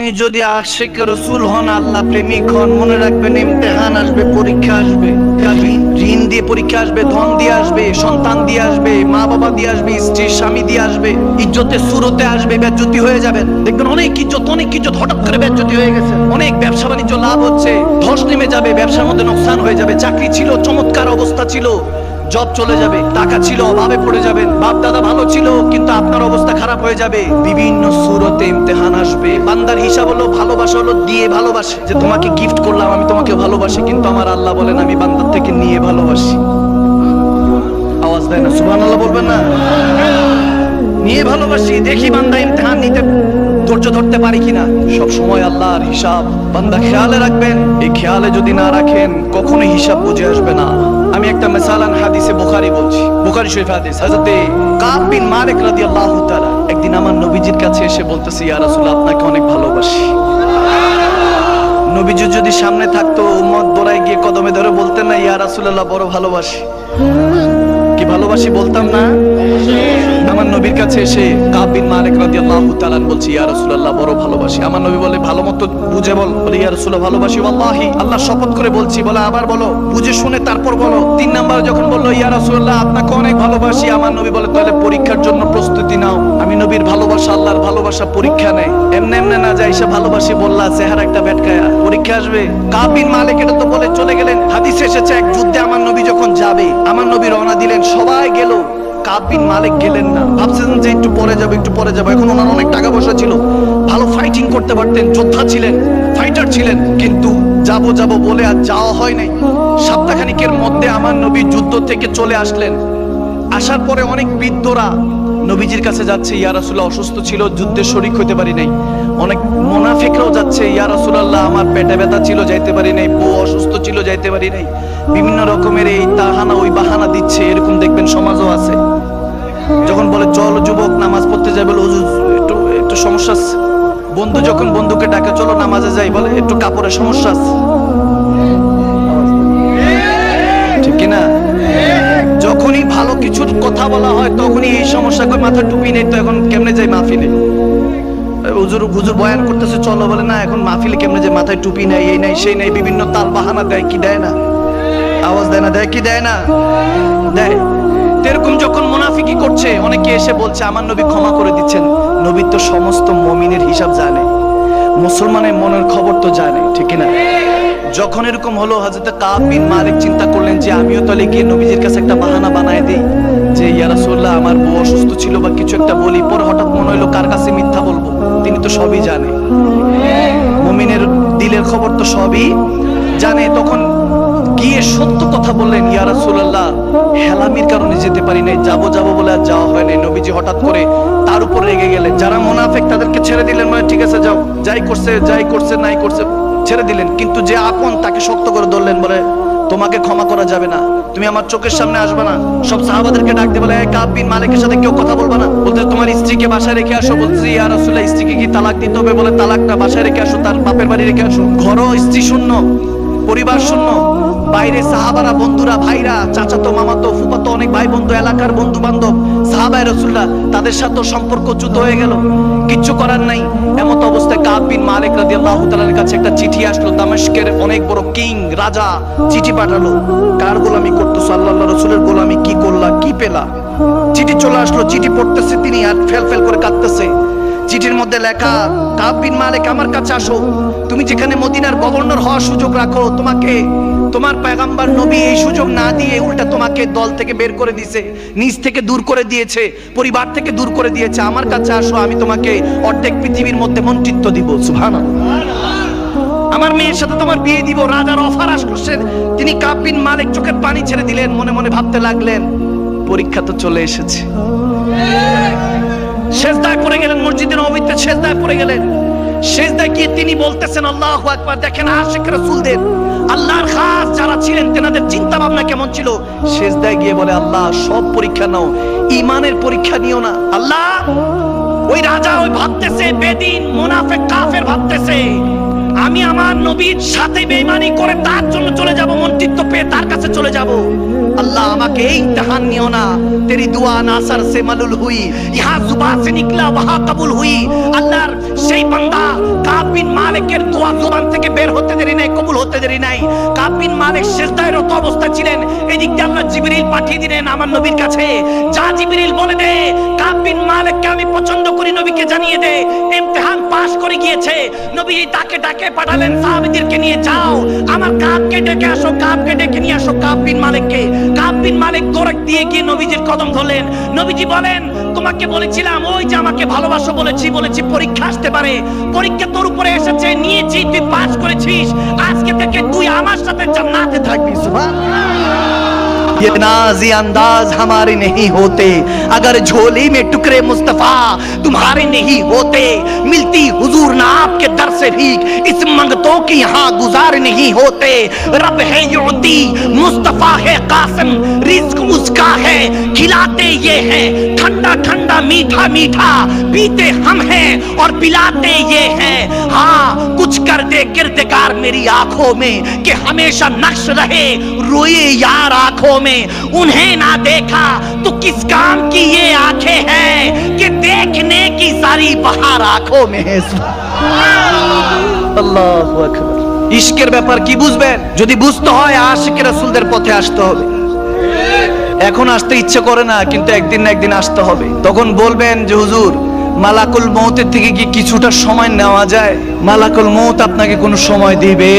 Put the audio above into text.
আপনি যদি আশেক রসুল হন, আল্লাহ প্রেমিক হন, মনে রাখবেন ইমতেহান আসবে, পরীক্ষা আসবে। ঋণ- দিয়ে পরীক্ষা আসবে, ধন দিয়ে আসবে, সন্তান দিয়ে আসবে মা বাবা দিয়ে আসবে, স্ত্রী, স্বামী দিয়ে আসবে, ইজ্জতে সুরতে আসবে ব্যাজ্যতি হয়ে যাবেন। দেখবেন অনেক ইজ্জত অনেক ইজ্জত হঠাৎ করে ব্যাজ্যতি হয়ে গেছে। অনেক ব্যবসা বাণিজ্য লাভ হচ্ছে, ধস নেমে যাবে, ব্যবসার মধ্যে নোকসান হয়ে যাবে, চাকরি ছিল, চমৎকার অবস্থা ছিল। জব চলে যাবে, টাকা ছিল, অভাবে পড়ে যাবেন। বাপ দাদা ভালো ছিল, কিন্তু আপনার অবস্থা খারাপ হয়ে যাবে। বিভিন্ন সুরতে ইমতেহান আসবে। বান্দার হিসাব হলো ভালোবাসা হলো দিয়ে ভালোবাসে। যে তোমাকে গিফট করলাম, আমি তোমাকে ভালোবাসি, কিন্তু আমার আল্লাহ বলেন, আমি বান্দার থেকে নিয়ে ভালোবাসি। আওয়াজ দেয় না সুবহান আল্লাহ বলবেন না? নিয়ে ভালোবাসি, দেখি বান্দা ইমতেহান নিতে ধৈর্য ধরতে পারি কিনা। সব সময় আল্লাহর হিসাব। বান্দা খেয়ালে রাখবেন, এই খেয়ালে যদি না রাখেন কখনো হিসাব বুঝে আসবে না। আমি একটা মেসালান হাদিসে বুখারি বলছি। বুখারি শরীফ হাদিস। হযরতে কাব বিন মালিক রাদিয়াল্লাহু তাআলা, একদিন আমার নবীজির কাছে এসে বলতেছে, ইয়া রাসূল আপনাকে অনেক ভালোবাসি। নবীজি যদি সামনে থাকতো, উম্মত দৌড়ায় গিয়ে কদমে ধরে বলতেন না, ইয়া রাসূলুল্লাহ, বড় ভালোবাসি। ভালোবাসি বলতাম না। আমার নবীর কাছে এসে কাব বিন মালিক রাদিয়াল্লাহু তাআলা বলছি, ইয়া রাসূলুল্লাহ, বড় ভালোবাসি। আমার নবী বলে, ভালো মতো বুঝে বল। বলে, ইয়া রাসূলুল্লাহ, ভালোবাসি। ওয়াল্লাহি আল্লাহ শপথ করে বলছি। বলে, আবার বলো, বুঝে শুনে তারপর বলো। তিন নাম্বার যখন বলল, ইয়া রাসূলুল্লাহ, আপনাকে অনেক ভালোবাসি। আমার নবী বলে, তাহলে পরীক্ষার জন্য প্রস্তুতি নাও। আমি নবীর ভালোবাসা, আল্লাহর ভালোবাসা পরীক্ষা নেয় এমনি এমনি না যাই সে ভালোবাসি বললা, চেহারা একটা বেটকায়া পরীক্ষা আসবে। কাব বিন মালিক এটা তো বলে চলে গেলেন। হাদিসে এসেছে, এক যুদ্ধে আমার নবী যাবে। আমার নবী রওনা দিলেন, সবাই গেল। কাব বিন মালিক গেলেন না। ভাবছিলেন যে একটু পরে যাবে, একটু পরে যাবে। এখন ওনার অনেক টাকা পয়সা ছিল। ভালো ফাইটিং করতে পারতেন, যোদ্ধা ছিলেন ফাইটার ছিলেন। কিন্তু যাব যাব বলে আর যাওয়া হয় নাই। সপ্তাহখানিকের মধ্যে আমার নবী যুদ্ধ থেকে চলে আসলেন। আসার পরে অনেক বৃদ্ধরা নবীজির কাছে যাচ্ছে, ইয়া রাসূলুল্লাহ, অসুস্থ ছিল, যুদ্ধে শরিক হতে পারি নাই। অনেক মুনাফিকরাও যাচ্ছে, ইয়া রাসূলুল্লাহ, আমার পেটে ব্যথা ছিল, যাইতে পারি নাই। যাইতে পারি নাই। বিভিন্ন রকমের এই তাহানা, ওই বাহানা দিচ্ছে, এরকম দেখবেন সমাজও আছে। যখন বলে, চল যুবক, নামাজ পড়তে যাবে বলে একটু একটু সমস্যা আছে। বন্ধু যখন বন্ধুকে ডাকে, চলো নামাজে যাই, বলে, একটু কাপড়ের সমস্যা আছে। যখনই ভালো কিছুর কথা বলা হয়, তখনই এই সমস্যা করে মাথা টুপি নেই তো এখন কেমনে যাই মাহফিলে? হুজুর হুজুর বয়ান করতেছে, চলো বলে, না, এখন কেমনে যে মাথায় টুপি নাই এই নাই সেই নাই বিভিন্ন তাল বাহানা দেয়, কি দেয় না? আওয়াজ দেয় না, দেয়, কি দেয় না? দেয়। এরকম যখন মুনাফিকি করছে, অনেকে এসে বলছে, আমার নবী ক্ষমা করে দিচ্ছেন। নবী তো সমস্ত মমিনের হিসাব জানে। মুসলমানের মনের খবর তো জানে, ঠিক না যখন এরকম হলো, হযরত কাব বিন মালিক চিন্তা করলেন যে, আমিও তাহলে গিয়ে নবীজির কাছে একটা বাহানা বানায় দেই, যে, ইয়া রাসূলুল্লাহ, আমার বউ অসুস্থ ছিল বা কিছু একটা বলি। পরে হঠাৎ মনে হলো, কার কাছে মিথ্যা বলব? সবই জানে। মুমিনের দিলের খবর তো সবই জানে। তখন গিয়ে সত্য কথা বললেন, ইয়া রাসূলুল্লাহ, হেলামির কারণে যেতে পারি নাই, যাব যাব বলে আর যাওয়া হয় নাই। নবীজি হঠাৎ করে তার উপর রেগে গেলেন। যারা মুনাফিক, তাদেরকে ছেড়ে দিলেন মানে ঠিক আছে, যাও। যাই করছে যাই করছে, নাই করছে, ছেড়ে দিলেন। কিন্তু যে আপন, তাকে শক্ত করে ধরলেন বলে তোমাকে ক্ষমা করা যাবে না। তুমি আমার চোখের সামনে আসবে না। সব সাহাবাদেরকে ডাকতে বলে, "এই কাব বিন মালিকের সাথে কেউ কথা বলবে না। বলতে, তোমার স্ত্রীকে বাসায় রেখে আসো। বলছি, ইয়া রাসূলুল্লাহ, স্ত্রীকে কি তালাক দিতে হবে? বলে, তালাকটা বাসায় রেখে আসো, তার বাপের বাড়ি রেখে আসো। ঘরও স্ত্রী শূন্য, পরিবার শূন্য। বাইরে সাহাবারা, বন্ধুরা, ভাইরা, চাচাতো, মামাতো ফুপাতো অনেক ভাই বন্ধু এলাকার বন্ধু বান্ধব সাহাবাই রসুল্লাহ তাদের সাথেও সম্পর্ক চ্যুত হয়ে গেল। কিচ্ছু করার নাই। এমত অবস্থায় কাব বিন মালিক রাদিয়াল্লাহু তাআলার কাছে একটা চিঠি আসলো, দামেস্কের অনেক বড় কিং, রাজা, চিঠি পাঠালো। কার গোলামি করতো আল্লাহ রসুলের গোলামি কি করলা, কি পেলা? চিঠি চলে আসলো, চিঠি পড়তেছে তিনি আর ফেল ফেল করে কাঁদতেছে। চিঠির মধ্যে লেখা, কাব বিন মালিক আমার কাছে আসো। তুমি যেখানে মদিনার গভর্নর হওয়ার সুযোগ রাখো, তোমাকে, তোমার পেগাম্বার নবী এই সুযোগ না দিয়ে উল্টা তোমাকে দল থেকে বের করে দিয়েছে, নিজ থেকে দূর করে দিয়েছে, পরিবার থেকে দূর করে দিয়েছে। আমার কাছে আসো, আমি তোমাকে অর্ধেক পৃথিবীর মধ্যে মন্ত্রিত্ব দিব, সুবহানাল্লাহ। আমার মেয়ের সাথে তোমার বিয়ে দিব, রাজার অফার আসছে তিনি কাপিন মালিক চোখের পানি ছেড়ে দিলেন, মনে মনে ভাবতে লাগলেন, পরীক্ষা তো চলে এসেছে। সেজদায় পড়ে গেলেন মসজিদের নববীতে সেজদায় পড়ে গেলেন। সেজদায় গিয়ে তিনি বলতেছেন, আল্লাহ আকবার। দেখেন আশিক রাসূলদের, আল্লাহর খাস যারা ছিলেন, তেনাদের চিন্তা ভাবনা কেমন ছিল? সেজদায় গিয়ে বলে, আল্লাহ, সব পরীক্ষা নাও ইমানের পরীক্ষা নিও না। আল্লাহ, ওই রাজা ওই ভাবতেছে, বেদিন মুনাফিক কাফের ভাবতেছে, আমি আমার নবীর সাথে বেঈমানি করে তার জন্য চলে যাব মন্ত্রিত্ব পেয়ে তার কাছে চলে যাব। अल्लाह আমাকে এই ইমতিহান নিও না তেরি দুয়া নাসার সে মালুল হুই ইহা জুবা সে নিকলা ওহা কবুল হুই আল্লাহর সেই বান্দা কাব বিন মালিকের দোয়া জবান থেকে বের হতে দেরি নাই কবুল হতে দেরি নাই কাব বিন মালিক শেষদায় রত অবস্থা ছিলেন এদিক দিয়ে আল্লাহ জিবরিল পাঠিয়ে দিলেন আমার নবীর কাছে যা জিবরিল বলে দে কাব বিন মালিককে আমি পছন্দ করি নবীকে জানিয়ে দে ইমতিহান পাশ করে গিয়েছে নবী তাকে ডাকে পাঠালেন সাহাবীদেরকে নিয়ে যাও আমার কাবকে ডেকে আসো কাবকে ডেকে নিয়ে আসো কাব বিন মালিককে কাব গোরাক দিয়ে গিয়ে নবীজির কদম ধরলেন। নবীজি বলেন, তোমাকে বলেছিলাম, ওই যে আমাকে ভালোবাসো বলেছি বলেছি, পরীক্ষা আসতে পারে। পরীক্ষা তোর উপরে এসেছে, নিয়েছি, তুই পাস করেছিস। আজকে থেকে তুই আমার সাথে জান্নাতে থাকবি ये नाजी अंदाज हमारे नहीं होते। अगर झोली में टुकड़े मुस्तफ़ा तुम्हारे नहीं होते, मिलती हुजूर ना आपके दर से भी इस मंगतों के यहाँ गुजार नहीं होते। रब है युती मुस्तफ़ा है कासम रिस्क उसका है, खिलाते ये हैं। ठंडा ठंडा, मीठा मीठा पीते हम हैं और पिलाते ये हैं। हाँ कुछ कर दे किरदगार मेरी आंखों में कि हमेशा नक्श रहे रोए यार आंखों में उन्हें ना देखा तो किस काम की ये आंखें हैं कि देखने की सारी बहार आंखों में है আল্লাহু আকবার ইশকের ব্যাপার কি বুঝবেন যদি বুঝতে হয় আশিকের রাসূলদের পথে আসতে হবে এখন আসতে ইচ্ছে করে না কিন্তু একদিন না একদিন আসতে হবে তখন বলবেন যে হুজুর মালাকুল মৌতের থেকে কি কিছুটা সময় নেওয়া যায়? মালাকুল মৌত আপনাকে কোনো সময় দিবে?